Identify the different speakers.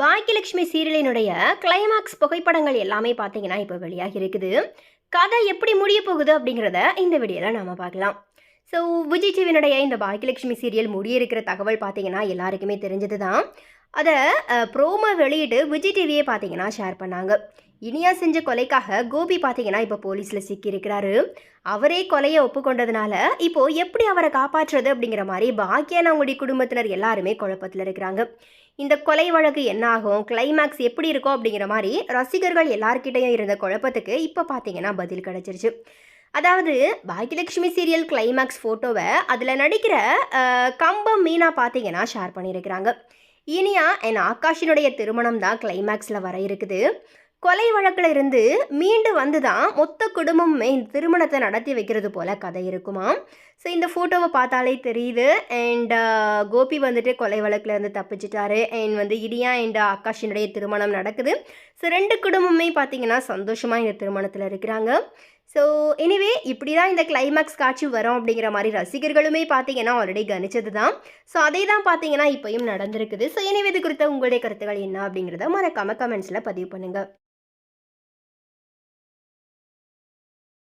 Speaker 1: Baakiyalakshmi சீரியலினுடைய climax புகைப்படங்கள் எல்லாமே பார்த்தீங்கன்னா இப்போ வெளியாகி இருக்குது. கதை எப்படி முடிய போகுது அப்படிங்கிறத இந்த வீடியோவில் நாம் பார்க்கலாம். ஸோ விஜய் டிவியினுடைய இந்த பாக்கியலட்சுமி சீரியல் முடிய இருக்கிற தகவல் பார்த்தீங்கன்னா எல்லாருக்குமே தெரிஞ்சது தான் அதை ப்ரோமோ வெளியிட்டு விஜய் டிவியே பார்த்தீங்கன்னா ஷேர் பண்ணாங்க. இனியா செஞ்ச கொலைக்காக கோபி பார்த்தீங்கன்னா இப்போ போலீஸில் சிக்கியிருக்கிறாரு. அவரே கொலையை ஒப்புக்கொண்டதுனால இப்போ எப்படி அவரை காப்பாற்றுறது அப்படிங்கிற மாதிரி பாக்கியான அவங்களுடைய குடும்பத்தினர் எல்லாருமே குழப்பத்தில் இருக்கிறாங்க. இந்த கொலை வழக்கு என்ன ஆகும்? கிளைமேக்ஸ் எப்படி இருக்கும் அப்படிங்கிற மாதிரி ரசிகர்கள் எல்லார்கிட்டையும் இருந்த குழப்பத்துக்கு இப்போ பார்த்தீங்கன்னா பதில் கிடச்சிருச்சு. அதாவது பாக்கியலட்சுமி சீரியல் கிளைமேக்ஸ் ஃபோட்டோவை அதில் நடிக்கிற கம்பம் மீனா பார்த்தீங்கன்னா ஷேர் பண்ணியிருக்கிறாங்க. இனியா என் ஆகாஷினுடைய திருமணம் தான் கிளைமேக்ஸில் வர இருக்குது. கொலை வழக்கில் இருந்து மீண்டு வந்து தான் மொத்த குடும்பமுமே இந்த திருமணத்தை நடத்தி வைக்கிறது போல் கதை இருக்குமா? ஸோ இந்த ஃபோட்டோவை பார்த்தாலே தெரியுது. அண்ட் uh, கோபி வந்துட்டு கொலை வழக்கில் இருந்து தப்பிச்சிட்டாரு. அண்ட் வந்து இடியா அண்ட் ஆகாஷினுடைய திருமணம் நடக்குது. ஸோ ரெண்டு குடும்பமே பார்த்தீங்கன்னா சந்தோஷமாக இந்த திருமணத்தில் இருக்கிறாங்க. ஸோ எனிவே இப்படி தான் இந்த கிளைமேக்ஸ் காட்சி வரும் அப்படிங்கிற மாதிரி ரசிகர்களுமே பார்த்தீங்கன்னா ஆல்ரெடி கணிச்சது தான் ஸோ அதே தான் பார்த்தீங்கன்னா இப்போயும் நடந்திருக்குது. ஸோ எனிவே இது குறித்த உங்களுடைய கருத்துக்கள் என்ன அப்படிங்கிறத மறக்காம கமெண்ட்ஸில் பதிவு பண்ணுங்கள்